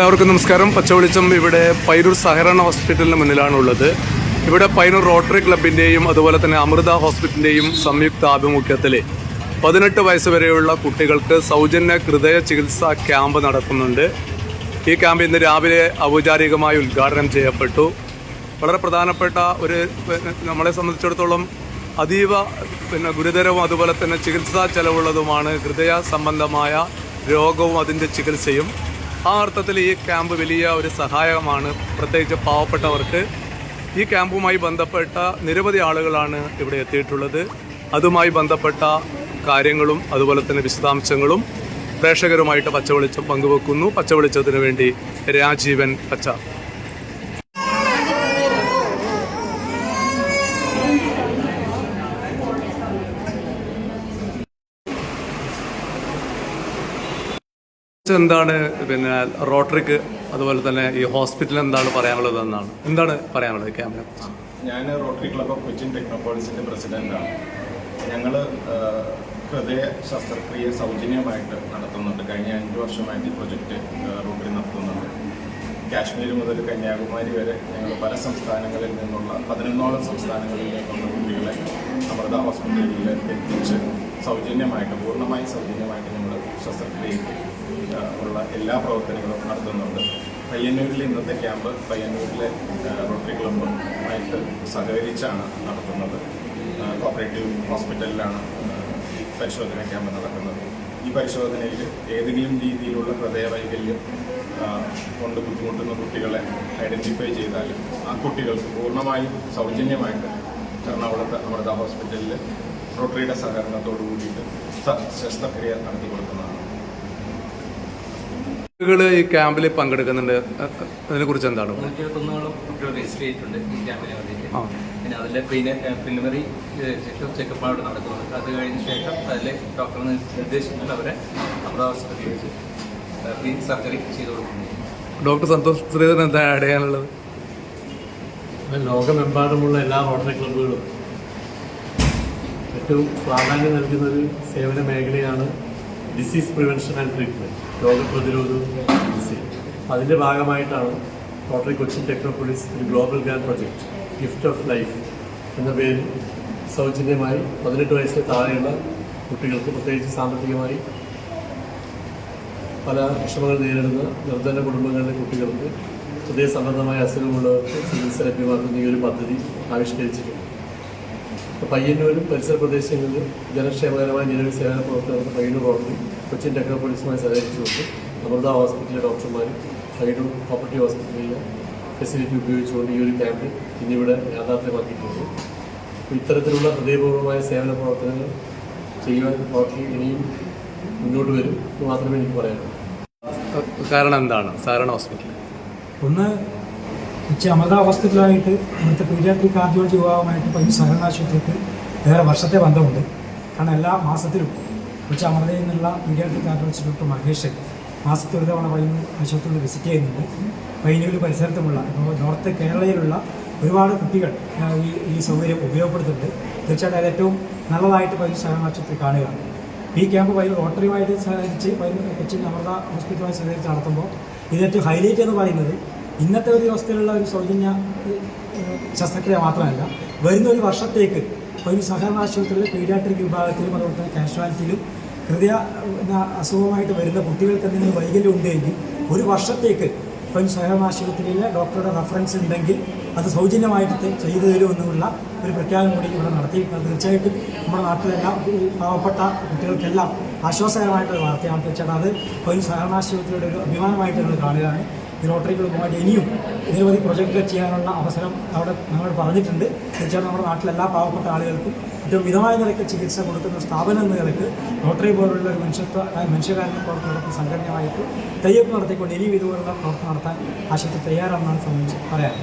എല്ലാവർക്കും നമസ്കാരം. പച്ചവെളിച്ചം ഇവിടെ പൈനൂർ സഹകരണ ഹോസ്പിറ്റലിന് മുന്നിലാണ് ഉള്ളത് ഇവിടെ പൈനൂർ റോട്ടറി ക്ലബിന്റെയും അതുപോലെ തന്നെ അമൃത ഹോസ്പിറ്റലിന്റെയും സംയുക്ത ആഭിമുഖ്യത്തിൽ പതിനെട്ട് വയസ്സ് വരെയുള്ള കുട്ടികൾക്ക് സൗജന്യ ഹൃദയ ചികിത്സാ ക്യാമ്പ് നടക്കുന്നുണ്ട്. ഈ ക്യാമ്പ് ഇന്ന് രാവിലെ ഔപചാരികമായി ഉദ്ഘാടനം ചെയ്യപ്പെട്ടു. വളരെ പ്രധാനപ്പെട്ട ഒരു നമ്മളെ സംബന്ധിച്ചിടത്തോളം അതീവ പിന്നെ ഗുരുതരവും അതുപോലെ തന്നെ ചികിത്സാ ചെലവുള്ളതുമാണ് ഹൃദയ സംബന്ധമായ രോഗവും അതിന്റെ ചികിത്സയും. ആ അർത്ഥത്തിൽ ഈ ക്യാമ്പ് വലിയ ഒരു സഹായമാണ് പ്രത്യേകിച്ച് പാവപ്പെട്ടവർക്ക്. ഈ ക്യാമ്പുമായി ബന്ധപ്പെട്ട നിരവധി ആളുകളാണ് ഇവിടെ എത്തിയിട്ടുള്ളത്. അതുമായി ബന്ധപ്പെട്ട കാര്യങ്ങളും അതുപോലെ തന്നെ വിശദാംശങ്ങളും പ്രേക്ഷകരുമായിട്ട് പച്ചവെളിച്ചം പങ്കുവെക്കുന്നു. പച്ചവെളിച്ചത്തിന് വേണ്ടി രാജീവൻ പച്ച. എന്താണ് പിന്നെ റോട്ടറിക്ക് അതുപോലെ തന്നെ ഈ ഹോസ്പിറ്റൽ എന്താണ് പറയാനുള്ളത് എന്നാണ്? എന്താണ് പറയാനുള്ളത് ക്യാമ്പിനെ ഞാൻ റോട്ടറി ക്ലബ് ഓഫ് കൊച്ചിൻ ടെക്നോപോളിസിന്റെ പ്രസിഡന്റാണ് ഞങ്ങൾ ഹൃദയ ശസ്ത്രക്രിയ സൗജന്യമായിട്ട് നടത്തുന്നുണ്ട്. കഴിഞ്ഞ അഞ്ച് വർഷമായിട്ട് ഈ പ്രൊജക്റ്റ് റോട്ടറി നടത്തുന്നുണ്ട്. കാശ്മീർ മുതൽ കന്യാകുമാരി വരെ ഞങ്ങൾ പല സംസ്ഥാനങ്ങളിൽ നിന്നുള്ള പതിനൊന്നോളം സംസ്ഥാനങ്ങളിൽ നിന്നുള്ള കുട്ടികളെ അമൃത ഹോസ്പിറ്റലിൽ എത്തിച്ച് സൗജന്യമായിട്ട് പൂർണമായും സൗജന്യമായിട്ട് ഞങ്ങൾ ശസ്ത്രക്രിയയ്ക്ക് ഉള്ള എല്ലാ പ്രവർത്തനങ്ങളും നടത്തുന്നുണ്ട്. പയ്യന്നൂരിലെ ഇന്നത്തെ ക്യാമ്പ് പയ്യന്നൂരിലെ റോട്ടറി ക്ലബ്ബുമായിട്ട് സഹകരിച്ചാണ് നടത്തുന്നത്. കോപ്പറേറ്റീവ് ഹോസ്പിറ്റലിലാണ് പരിശോധന ക്യാമ്പ് നടക്കുന്നത്. ഈ പരിശോധനയിൽ ഏതെങ്കിലും രീതിയിലുള്ള ഹൃദയവൈകല്യം കൊണ്ട് ബുദ്ധിമുട്ടുന്ന കുട്ടികളെ ഐഡന്റിഫൈ ചെയ്താൽ ആ കുട്ടികൾക്ക് പൂർണമായും സൗജന്യമായിട്ട് എറണാകുളത്ത് അമൃത ഹോസ്പിറ്റലിൽ റോട്ടറിയുടെ സഹകരണത്തോടു കൂടിയിട്ട് ശസ്ത്രക്രിയ നടത്തി കൊടുക്കുന്നതാണ് ഈ ക്യാമ്പിൽ പങ്കെടുക്കുന്നുണ്ട്. അതിനെ കുറിച്ച് എന്താണ്? ഇരുപത്തൊന്നോളം കുട്ടികൾ രജിസ്റ്റർ ചെയ്തിട്ടുണ്ട് ഈ ക്യാമ്പിന് വേണ്ടിയിട്ട് പിന്നെ പ്രീന പ്രിലിമിനറി ചെക്കപ്പ് ചെക്കപ്പ് അവിടെ നടക്കുന്നുണ്ട് അത് കഴിഞ്ഞ ശേഷം അതിൽ ഡോക്ടർ നിർദ്ദേശിച്ചിട്ട് അവരെ നമ്മുടെ ഹോസ്പിറ്റലിൽ വെച്ച് ഫ്രീ സർജറി ചെയ്തു കൊടുക്കുന്നു ഡോക്ടർ സന്തോഷ് ശ്രീധരൻ എന്താ ആഡ് ചെയ്യാനുള്ളത്? ലോകമെമ്പാടുമുള്ള എല്ലാ റോട്ടറി ക്ലബുകളും ഏറ്റവും പ്രാധാന്യം നൽകുന്ന ഒരു സേവന മേഖലയാണ് ഡിസീസ് പ്രിവെൻഷൻ ആൻഡ് ട്രീറ്റ്മെന്റ് രോഗപ്രതിരോധവും ചികിത്സയും അതിന്റെ ഭാഗമായിട്ടാണ് റോട്ടറി കൊച്ചിൻ ടെക്നോപോളിസ് ഒരു global grand project gift of life എന്ന പേരിൽ സൗജന്യമായി പതിനെട്ട് വയസ്സിന് താഴെയുള്ള കുട്ടികൾക്ക് പ്രത്യേകിച്ച് സാമ്പത്തികമായി പല വിഷമങ്ങൾ നേരിടുന്ന നിർധന കുടുംബങ്ങളിലെ കുട്ടികൾക്ക് ഹൃദയ സംബന്ധമായ അസുഖമുള്ളവർക്ക് ചികിത്സ ലഭ്യമാക്കുന്ന ഈ ഒരു പദ്ധതി ആവിഷ്കരിച്ചിട്ടുണ്ട്. പയ്യന്നൂരും പരിസര പ്രദേശങ്ങളിലും ജനക്ഷേമകരമായ നിരവധി സേവന പ്രവർത്തനങ്ങൾ പയ്യന്നൂർ കോടതി കൊച്ചിൻ ടെക്നോപോളിസുമായി സഹകരിച്ചുകൊണ്ട് അമൃത ഹോസ്പിറ്റലിലെ ഡോക്ടർമാരും പയ്യന്നൂർ പ്രോപ്പർട്ടി ഹോസ്പിറ്റലിലെ ഫെസിലിറ്റി ഉപയോഗിച്ചുകൊണ്ട് ഈ ഒരു ക്യാമ്പ് ഇന്നിവിടെ യാഥാർത്ഥ്യമാക്കിയിട്ടുണ്ട്. അപ്പോൾ ഇത്തരത്തിലുള്ള ഹൃദയപൂർവമായ സേവന പ്രവർത്തനങ്ങൾ ചെയ്യുവാൻ റോട്ടറി ഇനിയും മുന്നോട്ട് വരും എന്ന് മാത്രമേ എനിക്ക് പറയാനുള്ളൂ. കാരണം എന്താണ്? സാധാരണ ഹോസ്പിറ്റൽ ഒന്ന് ഉച്ച അമൃത ഹോസ്പിറ്റലായിട്ട് ഇവിടുത്തെ പീഡിയാട്രിക് കാർഡിയോളജി വിഭാഗമായിട്ട് പയ്യൻ സഹകരണ ആശുപത്രിക്ക് ഏറെ വർഷത്തെ ബന്ധമുണ്ട്. കാരണം എല്ലാ മാസത്തിലും ഉച്ച അമൃതയിൽ നിന്നുള്ള പീഡിയാട്രിക് കാർഡിയോളജി ഡോക്ടർ മഹേഷ് മാസത്തിൽ ഒരു തവണ പയ്യന്നൂർ ആശുപത്രിയിൽ വിസിറ്റ് ചെയ്യുന്നുണ്ട്. പയ്യന്നൂർ പരിസരത്തുമുള്ള ഇപ്പോൾ നോർത്ത് കേരളയിലുള്ള ഒരുപാട് കുട്ടികൾ ഈ ഈ സൗകര്യം ഉപയോഗപ്പെടുത്തുന്നുണ്ട്. തീർച്ചയായിട്ടും അത് ഏറ്റവും നല്ലതായിട്ട് പയ്യന്നൂർ സഹകരണ ആശുപത്രി കാണുക ഈ ക്യാമ്പ് പയ്യന്നൂർ റോട്ടറിയുമായിട്ട് സഹകരിച്ച് പയ്യന്നൂർ കൊച്ചിൻ അമൃത ഹോസ്പിറ്റലുമായി സഹകരിച്ച് നടത്തുമ്പോൾ ഇതിനേറ്റവും ഹൈലൈറ്റ് എന്ന് പറയുന്നത് ഇന്നത്തെ ഒരു ദിവസത്തിലുള്ള ഒരു സൗജന്യ ശസ്ത്രക്രിയ മാത്രമല്ല വരുന്ന ഒരു വർഷത്തേക്ക് ഒരു സഹകരണ ആശുപത്രിയിലെ പീഡിയാട്രിക് വിഭാഗത്തിലും അതുപോലെ തന്നെ കാഷ്വാലിറ്റിയിലും ഹൃദയ അസുഖമായിട്ട് വരുന്ന കുട്ടികൾക്ക് എന്തെങ്കിലും വൈകല്യം ഉണ്ടെങ്കിൽ ഒരു വർഷത്തേക്ക് ഇപ്പം സഹകരണ ആശുപത്രിയിലെ ഡോക്ടറുടെ റെഫറൻസ് ഉണ്ടെങ്കിൽ അത് സൗജന്യമായിട്ട് ചെയ്തു തരുമെന്നുള്ള ഒരു പ്രഖ്യാപനം കൂടി ഇവിടെ നടത്തിയിട്ടുണ്ട്. തീർച്ചയായിട്ടും നമ്മുടെ നാട്ടിലെല്ലാം പാവപ്പെട്ട കുട്ടികൾക്കെല്ലാം ആശ്വാസകരമായിട്ടൊരു വാർത്തയാണ്. തീർച്ചയായിട്ടും അത് ഒരു സഹകരണ ആശുപത്രിയുടെ ഒരു അഭിമാനമായിട്ട് നമ്മൾ കാണുകയാണ് റോട്ടറി ക്ലബ്ബുമായിട്ട് ഇനിയും നിരവധി പ്രൊജക്റ്റുകൾ ചെയ്യാനുള്ള അവസരം അവിടെ ഞങ്ങൾ പറഞ്ഞിട്ടുണ്ട്. തീർച്ചയായിട്ടും നമ്മുടെ നാട്ടിലെല്ലാ പാവപ്പെട്ട ആളുകൾക്കും ഏറ്റവും മിതമായ നിലയ്ക്ക് ചികിത്സ കൊടുക്കുന്ന സ്ഥാപനം എന്ന നിലയ്ക്ക് റോട്ടറി പോലുള്ള ഒരു മനുഷ്യത്വ മനുഷ്യകാരന്റെ പ്രവർത്തനത്തിൽ സംഘടനയായിട്ട് തയ്യപ്പ് നടത്തിക്കൊണ്ട് ഇനിയും ഇതുപോലുള്ള പ്രവർത്തനം നടത്താൻ ആശുപത്രി തയ്യാറാണെന്നാണ് സംബന്ധിച്ച് പറയാം